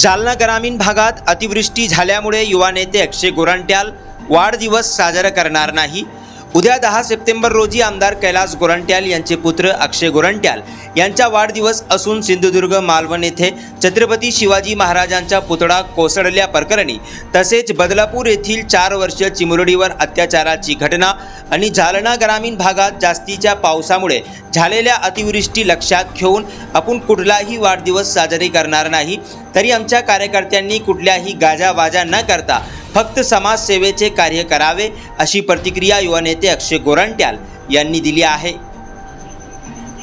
जालना ग्रामीण भागात अतिवृष्टी झाल्यामुळे युवा नेते अक्षय गोरंट्याल वाढदिवस साजरा करणार नाही. उद्या दहा सप्टेंबर रोजी आमदार कैलास गोरंट्याल यांचे पुत्र अक्षय गोरंट्याल यांचा वाढदिवस असून सिंधुदुर्ग मालवण येथे छत्रपती शिवाजी महाराजांचा पुतळा कोसळल्या प्रकरणी तसेच बदलापूर येथील चार वर्ष चिमुरडीवर अत्याचाराची घटना आणि जालना ग्रामीण भागात जास्तीच्या पावसामुळे झालेल्या अतिवृष्टी लक्षात घेऊन आपण कुठलाही वाढदिवस साजरे करणार नाही. तरी आमच्या कार्यकर्त्यांनी कुठल्याही गाजावाजा न करता फक्त समाजसेवेचे कार्य करावे अशी प्रतिक्रिया युवा नेते अक्षय गोरंट्याल यांनी दिली आहे.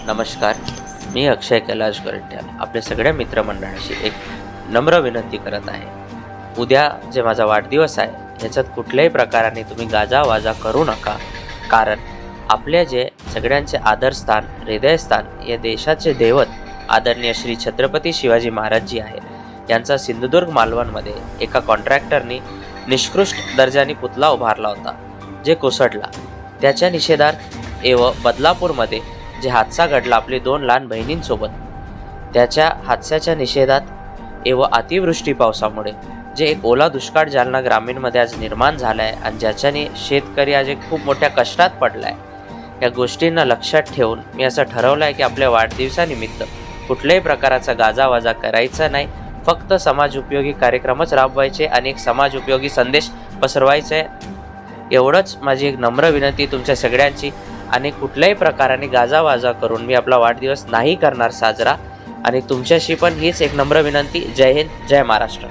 नमस्कार मी अक्षय कैलाश गोरंट्याल आपल्या सगळ्या मित्रमंडळाशी एक नम्र विनंती करत आहे. उद्या जे माझा वाढदिवस आहे ह्याच्यात कुठल्याही प्रकाराने तुम्ही गाजावाजा करू नका कारण आपले जे सगळ्यांचे आदरस्थान हृदयस्थान या देशाचे दैवत आदरणीय श्री छत्रपती शिवाजी महाराजजी आहे यांचा सिंधुदुर्ग मालवणमध्ये एका कॉन्ट्रॅक्टरनी निष्कृष्ट दर्जाने पुतळा उभारला होता जे कोसळला. त्याच्या निषेधार्थ एव बदलापूरमध्ये जे हादसा घडला आपली दोन लहान बहिणींसोबत त्याच्या हादस्याच्या निषेधात एव अतिवृष्टी पावसामुळे जे एक ओला दुष्काळ जालना ग्रामीणमध्ये आज निर्माण झाला आहे आणि ज्याच्याने शेतकरी आज एक खूप मोठ्या कष्टात पडला आहे या गोष्टींना लक्षात ठेवून मी असं ठरवलं आहे की आपल्या वाढदिवसानिमित्त कुठल्याही प्रकाराचा गाजावाजा करायचा नाही फक्त समाज उपयोगी कार्यक्रमच राबवायचे आणि एक समाज उपयोगी संदेश पसरवायचे. एवढंच माझी एक नम्र विनंती तुमच्या सगळ्यांची. आणि कुठल्याही प्रकाराने गाजावाजा करून मी आपला वाढदिवस नाही करणार साजरा. आणि तुमच्याशी पण हीच एक नम्र विनंती. जय हिंद जय महाराष्ट्र.